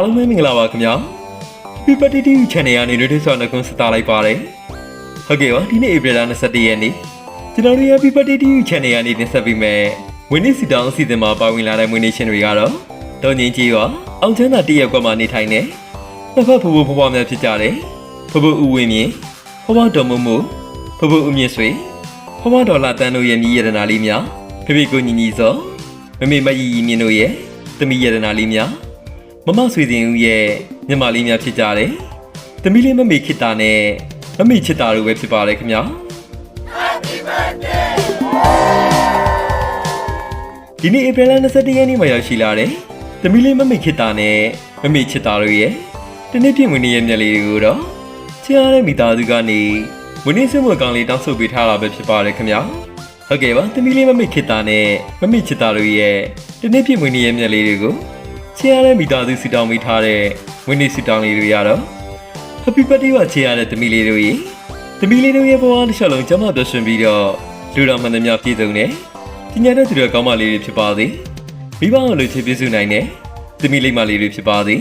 အားလုံးပဲမင်္ဂလာပါခင်ဗျာ Happy Birthday to you Channel ကနေလွှတ်ဆော်နှကုန်းစတာလိုက်ပါတယ်ဟုတ်ကဲ့ပါဒီနေ့ဧပြီလ21ရက်နေ့ကျွန်တော်တို့ Happy Birthday to you Channel ကနေတင်ဆက်ပေးမယ်ဝင်းနေစီတောင်းအစီအစဉ်မှာပါဝင်လာတဲ့မွေးနေ့ရှင်တွေကတော့တော်ငင်းကြီးရောအောင်ချမ်းသာတရက်ကွက်မှာနေထိုင်နေနှစ်ဖက်ဖူဖူဖွားဖွားများဖြစ်ကြတယ်ဖူဖူဦးဝင်းမြင့်ဖွားဖွားတော်မမို့ဖူဖူဦးမြင့်ဆွေဖွားဖွားတော်လာတန်းတို့ရဲ့မြည်ရတနာလေးများဖေဖေကိုညီညီစောမမေမကြီးကြီးမြင့်တို့ရဲ့သမီးရတနာလေးများ မမဆွေစဉ်ဦးရဲ့ညီမလေးများဖြစ်ကြတယ်။သမီးလေးမမေခိတာနဲ့မမေချစ်တာတို့ပဲဖြစ်ပါတယ်ခင်ဗျာ။ဒီနေ့ဧပြီလ21ရက်နေ့မှာရောက်ရှိလာတယ်။သမီးလေးမမေခိတာနဲ့မမေချစ်တာတို့ရဲ့တနေ့ပြည့်ဝင်နေရဲ့မျက်လေးတွေကိုတော့ချစ်ရတဲ့မိသားစုကနေဝင်းနေစမွေကောင်လေးတောင်းဆိုပေးထားတာပဲဖြစ်ပါတယ်ခင်ဗျာ။ဟုတ်ကဲ့ပါသမီးလေးမမေခိတာနဲ့မမေချစ်တာတို့ရဲ့တနေ့ပြည့်ဝင်နေရဲ့မျက်လေးတွေကို ချေရတဲ့မိသားစုစီတောင်းမိထားတဲ့ဝင်းနေစီတောင်းလေးတွေရတော့ Happy Birthday ပါချေရတဲ့သမီးလေးတို့ရေသမီးလေးတို့ရဲ့ဘဝတစ်လျှောက်လုံးကျမပျော်ရွှင်ပြီးတော့လူတော်မှန်သမျှပြည့်စုံတယ်ပညာတတ်သူတွေကောင်းမလေးတွေဖြစ်ပါစေမိဘအောင်လို့ချေပြည့်စုံနိုင်တဲ့သမီးလေးမလေးတွေဖြစ်ပါစေ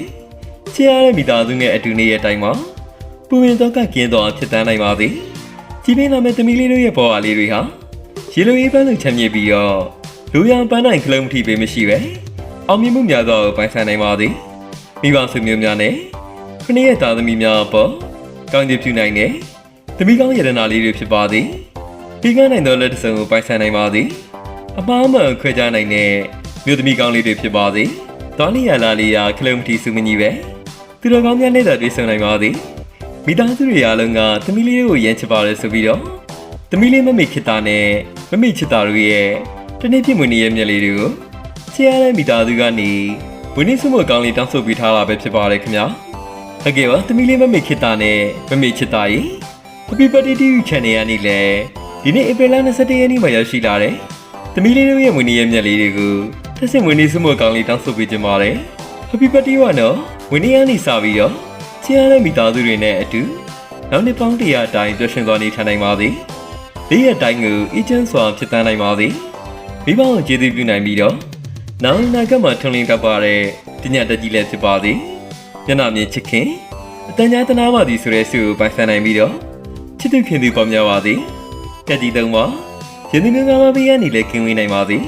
ချေရတဲ့မိသားစုနဲ့အတူနေရဲ့အတိုင်းမှာပူရင်တော့ကကင်းတော့ဖြစ်တန်းနိုင်ပါစေကြီးပင်းလာမဲ့သမီးလေးတို့ရဲ့ဘဝလေးတွေဟာရေလိုအေးပန်းလို့ချမ်းမြေ့ပြီးတော့လူရန်ပန်းနိုင်ကလုံးမထီပေးမရှိပဲ အောင်မြင်မှုများသောပိုင်ဆိုင်နိုင်ပါသည်မိဘဆွေမျိုးများနဲ့ခဏရဲ့သားသမီးများအပေါ်ကောင်းချီးပြုနိုင်တဲ့သမီးကောင်းရတနာလေးတွေဖြစ်ပါသည်ပြီးကနိုင်သောလက်တစ်စုံကိုပိုင်ဆိုင်နိုင်ပါသည်အမှားမှန်ခွဲခြားနိုင်တဲ့မြို့သမီးကောင်းလေးတွေဖြစ်ပါသည်တောင်းလီယာလာလီယာခလုံးမတီစုမကြီးပဲသူတော်ကောင်းများနဲ့သာတွေ့ဆုံနိုင်ပါသည်မိသားစုတွေအားလုံးကသမီးလေးတွေကိုရမ်းချစ်ပါတယ်ဆိုပြီးတော့သမီးလေးမမေခိတာနဲ့မမေချစ်တာတို့ရဲ့တနေ့ပြည့်မွေးနေ့ရဲ့မျက်လေးတွေကို ချစ်ရတဲ့မိသားစုကနေဝင်းနေစုမကောင်းလေးတောင်းဆိုပေးထားတာပဲဖြစ်ပါတယ်ခင်ဗျာဟုတ်ကဲ့ပါသမီးလေးမမေခိတာနဲ့မမေချစ်တာရေ Happy Birthday to you Channel ကနေလေဒီနေ့ဧပြီလ21ရက်နေ့မှာရောက်ရှိလာတယ်သမီးလေးတို့ရဲ့ဝင်းနေရဲ့မျက်လေးတွေကိုတစ်စင်ဝင်းနေစုမကောင်းလေးတောင်းဆိုပေးကြပါရယ် Happy Birthday ဝါနော်ဝင်းနေရနေစပြီးတော့ချစ်ရတဲ့မိသားစုတွေနဲ့အတူနောက်နှစ်ပေါင်းတရာအတိုင်းတွေ့ရှင်သွားနေထိုင်နိုင်ပါစေလေးရက်တိုင်းကိုအေဂျင့်စွာဖြစ်တန်းနိုင်ပါစေမိဘကိုကျေးဇူးပြုနိုင်ပြီးတော့ နောက်နာကမှာထွန်လင်းတတ်ပါတဲ့ပညာတတ်ကြီးလည်းဖြစ်ပါသည်ညနာမြင့်ချစ်ခင်အတန်ကြာတနာပါသည်ဆိုတဲ့ဆုကိုပိုင်ဆိုင်နိုင်ပြီးတော့ချစ်သူခင်သူပေါ်များပါသည်ကက်တီသုံးပါယင်းဒီငါမပေးရနေလဲကင်းဝေးနိုင်ပါသည်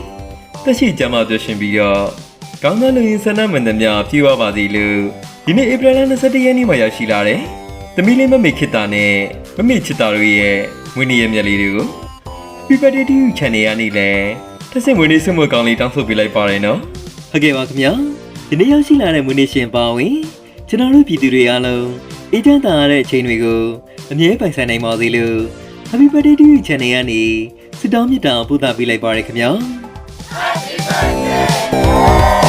တက်ရှိကြမှာပြောရှင်ပြီးတော့ကောင်းတဲ့လူရင်းဆန္ဒမှန်သမျှပြေဝပါသည်လို့ဒီနေ့ဧပြီလ21ရက်နေ့မှာရောက်ရှိလာတဲ့သမီးလေးမမေခိတာနဲ့မမေချစ်တာတို့ရဲ့ဝင်းနေရဲ့မျက်လေးတွေကို Happy Birthday to you Channel ကနေလည်း တဆင့်မွေးနေ့ဆုမွေးကောင်းလေးတောင်းဆိုပေးလိုက်ပါရနော်ဟုတ်ကဲ့ပါခင်ဗျာဒီနေ့ရောက်ရှိလာတဲ့မွေးနေ့ရှင်ပါဝင်ကျွန်တော်တို့ပြည်သူတွေအားလုံးအေးချမ်းသာရတဲ့အချိန်တွေကိုအမြဲပိုင်ဆိုင်နိုင်ပါစေလို့ Happy Birthday to you Channel ကနေဆုတောင်းမေတ္တာပို့သပေးလိုက်ပါရခင်ဗျာ Happy Birthday